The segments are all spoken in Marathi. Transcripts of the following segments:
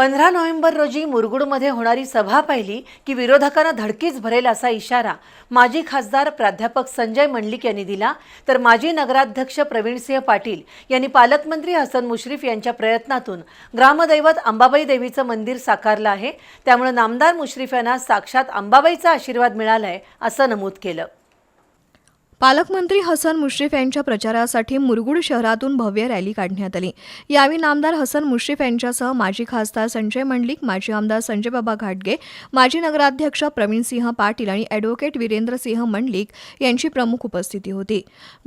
पंधरा नोव्हेंबर रोजी मुरगुडमध्ये होणारी सभा पाहिली की विरोधकांना धडकीच भरेल असा इशारा माजी खासदार प्राध्यापक संजय मंडलिक यांनी दिला. तर माजी नगराध्यक्ष प्रवीणसिंह पाटील यांनी पालकमंत्री हसन मुश्रीफ यांच्या प्रयत्नातून ग्रामदैवत अंबाबाई देवीचं मंदिर साकारलं आहे. त्यामुळे नामदार मुश्रीफ यांना साक्षात अंबाबाईचा आशीर्वाद मिळालाय असं नमूद केलं. पालकमंत्री हसन मुश्रीफ यांच्या प्रचारासाठी मुरगुड शहरातून भव्य रॅली काढण्यात आली. यावेळी नामदार हसन मुश्रीफ यांच्यासह माजी खासदार संजय मंडलिक माजी आमदार संजय बाबा घाटगे माजी नगराध्यक्ष प्रवीणसिंह पाटील आणि अॅडव्होकेट वीरेंद्रसिंह मंडलिक यांची प्रमुख उपस्थिती होती.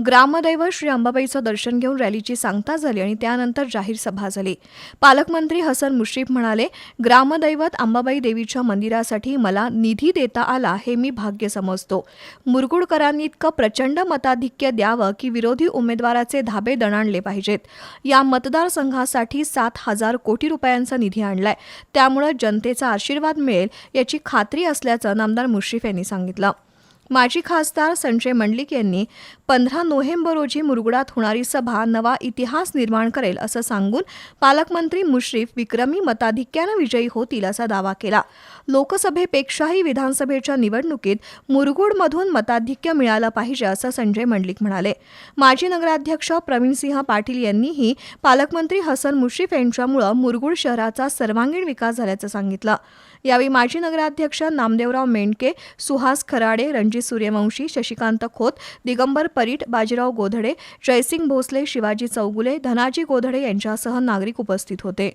ग्रामदैवत श्री अंबाबाईचं दर्शन घेऊन रॅलीची सांगता झाली आणि त्यानंतर जाहीर सभा झाली. पालकमंत्री हसन मुश्रीफ म्हणाले ग्रामदैवत अंबाबाई देवीच्या मंदिरासाठी मला निधी देता आला हे मी भाग्य समजतो. मुरगुडकरांनी इतकं प्रचंड मताधिक्य द्यावं की विरोधी उमेदवाराचे धाबे दणाणले पाहिजेत. या मतदारसंघासाठी सात हजार कोटी रुपयांचा निधी आणलाय. त्यामुळं जनतेचा आशीर्वाद मिळेल याची खात्री असल्याचं नामदार मुश्रीफ यांनी सांगितलं. माजी खासदार संजय मंडलिक यांनी पंधरा नोव्हेंबर रोजी मुरगुडात होणारी सभा नवा इतिहास निर्माण करेल असं सांगून पालकमंत्री मुश्रीफ विक्रमी मताधिक्यानं विजयी होतील असा दावा केला. लोकसभेपेक्षाही विधानसभेच्या निवडणुकीत मुरगुडमधून मताधिक्य मिळालं पाहिजे असं संजय मंडलिक म्हणाले. माजी नगराध्यक्ष प्रवीणसिंह पाटील यांनीही पालकमंत्री हसन मुश्रीफ यांच्यामुळं मुरगुड शहराचा सर्वांगीण विकास झाल्याचं सांगितलं. यावेळी माजी नगराध्यक्ष नामदेवराव मेंडके सुहास खराडे रणजित सूर्यवंशी शशिकांत खोत दिगंबर परीट बाजीराव गोधडे जयसिंग भोसले शिवाजी चौगुले धनाजी गोधडे यांच्यासह नागरिक उपस्थित होते.